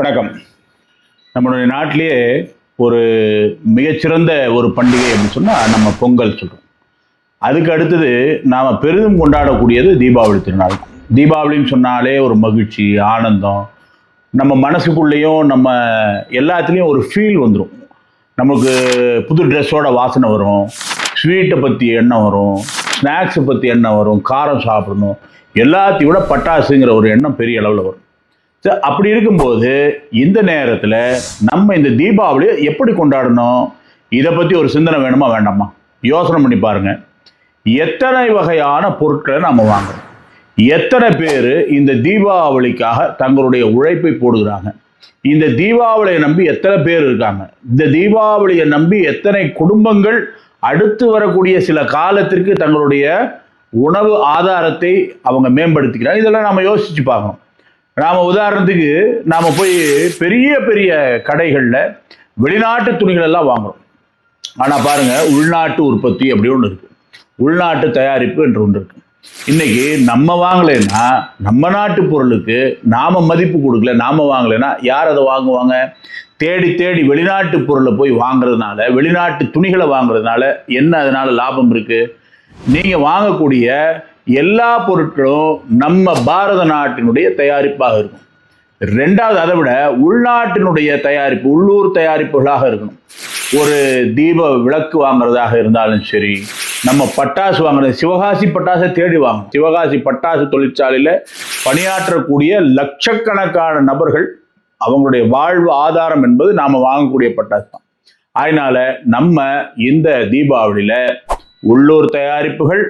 வணக்கம். நம்மளுடைய நாட்டிலேயே ஒரு மிகச்சிறந்த ஒரு பண்டிகை அப்படின்னு சொன்னால் நம்ம பொங்கல் சொல்கிறோம் அதுக்கு அடுத்தது நாம் பெரிதும் கொண்டாடக்கூடியது தீபாவளி திருநாள். தீபாவளின்னு சொன்னாலே ஒரு மகிழ்ச்சி ஆனந்தம். நம்ம மனசுக்குள்ளேயும் நம்ம எல்லாத்துலேயும் ஒரு ஃபீல் வந்துடும் நமக்கு புது ட்ரெஸ்ஸோட வாசனை வரும். ஸ்வீட்டை பற்றி எண்ணம் வரும். ஸ்நாக்ஸை பற்றி எண்ணம் வரும். காரம் சாப்பிடணும். எல்லாத்தையும் விட பட்டாசுங்கிற ஒரு எண்ணம் பெரிய அளவில் வரும். அப்படி இருக்கும்போது இந்த நேரத்தில் நம்ம இந்த தீபாவளியை எப்படி கொண்டாடணும்? இதை பற்றி ஒரு சிந்தனை வேணுமா வேண்டாமா? யோசனை பண்ணி பாருங்க. எத்தனை வகையான பொருட்களை நம்ம வாங்குறோம்? எத்தனை பேர் இந்த தீபாவளிக்காக தங்களுடைய உழைப்பை போடுகிறாங்க? இந்த தீபாவளியை நம்பி எத்தனை பேர் இருக்காங்க? இந்த தீபாவளியை நம்பி எத்தனை குடும்பங்கள் அடுத்து வரக்கூடிய சில காலத்திற்கு தங்களுடைய உணவு ஆதாரத்தை அவங்க மேம்படுத்திக்கிறாங்க? இதெல்லாம் நம்ம யோசிச்சு பார்க்கணும். நாம் உதாரணத்துக்கு நாம் போய் பெரிய பெரிய கடைகளில் வெளிநாட்டு துணிகள் எல்லாம் வாங்குறோம். ஆனால் பாருங்க உள்நாட்டு உற்பத்தி அப்படி ஒன்று இருக்கு. உள்நாட்டு தயாரிப்பு என்று ஒன்று இருக்கு. இன்னைக்கு நம்ம வாங்கலைன்னா நம்ம நாட்டு பொருளுக்கு நாம மதிப்பு கொடுக்கல நாம வாங்கலைன்னா யார் அதை வாங்குவாங்க? தேடி தேடி வெளிநாட்டு பொருளை போய் வாங்குறதுனால வெளிநாட்டு துணிகளை வாங்குறதுனால என்ன அதனால லாபம் இருக்கு? நீங்க வாங்கக்கூடிய எல்லா பொருட்களும் நம்ம பாரத நாட்டினுடைய தயாரிப்பாக இருக்கும் ரெண்டாவது அதை விட உள்நாட்டினுடைய தயாரிப்பு உள்ளூர் தயாரிப்புகளாக இருக்கணும். ஒரு தீப விளக்கு வாங்குறதாக இருந்தாலும் சரி நம்ம பட்டாசு வாங்குறது சிவகாசி பட்டாசை தேடி வாங்கணும். சிவகாசி பட்டாசு தொழிற்சாலையில் பணியாற்றக்கூடிய லட்சக்கணக்கான நபர்கள் அவங்களுடைய வாழ்வு ஆதாரம் என்பது நாம் வாங்கக்கூடிய பட்டாசு தான். அதனால நம்ம இந்த தீபாவளியில் உள்ளூர் தயாரிப்புகள்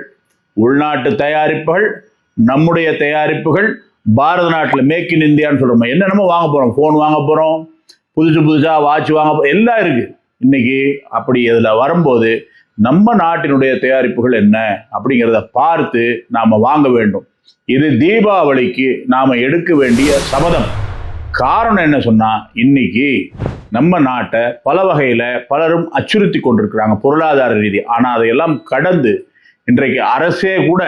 உள்நாட்டு தயாரிப்புகள் நம்முடைய தயாரிப்புகள் பாரத நாட்டில் மேக் இன் இந்தியான்னு சொல்கிறோம் என்னென்னமோ வாங்க போகிறோம் ஃபோன் வாங்க போகிறோம் புதுசு புதுசாக வாட்ச் வாங்க போ- எல்லாம் இருக்குது இன்னைக்கு அப்படி இதில் வரும்போது நம்ம நாட்டினுடைய தயாரிப்புகள் என்ன அப்படிங்கிறத பார்த்து நாம் வாங்க வேண்டும். இது தீபாவளிக்கு நாம் எடுக்க வேண்டிய சபதம். காரணம் என்ன சொன்னால் இன்னைக்கு நம்ம நாட்டை பல வகையில் பலரும் அச்சுறுத்தி கொண்டிருக்கிறாங்க. பொருளாதார ரீதி. ஆனால் அதையெல்லாம் கடந்து இன்றைக்கு அரசே கூட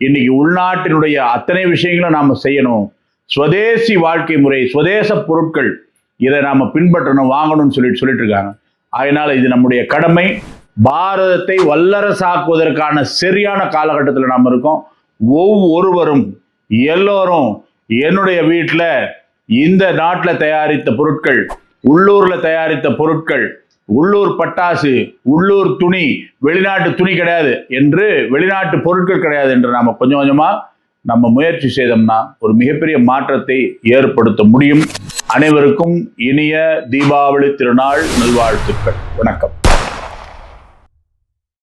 இன்னைக்கு உள்நாட்டினுடைய அத்தனை விஷயங்களும் நாம் செய்யணும். சுவதேசி வாழ்க்கை முறை சுவதேச பொருட்கள் இதை நாம் பின்பற்றணும் வாங்கணும்னு சொல்லிட்டு சொல்லிட்டு இருக்காங்க அதனால இது நம்முடைய கடமை. பாரதத்தை வல்லரசாக்குவதற்கான சரியான காலகட்டத்தில் நாம் இருக்கோம். ஒவ்வொருவரும் எல்லோரும் என்னுடைய வீட்டில் இந்த நாட்டில் தயாரித்த பொருட்கள் உள்ளூரில் தயாரித்த பொருட்கள் உள்ளூர் பட்டாசு உள்ளூர் துணி வெளிநாட்டு துணி கிடையாது என்று வெளிநாட்டு பொருட்கள் கிடையாது என்று நாம் கொஞ்சம் கொஞ்சமாக நம்ம முயற்சி செய்தோம்னா ஒரு மிகப்பெரிய மாற்றத்தை ஏற்படுத்த முடியும். அனைவருக்கும் இனிய தீபாவளி திருநாள் நல்வாழ்த்துக்கள். வணக்கம்.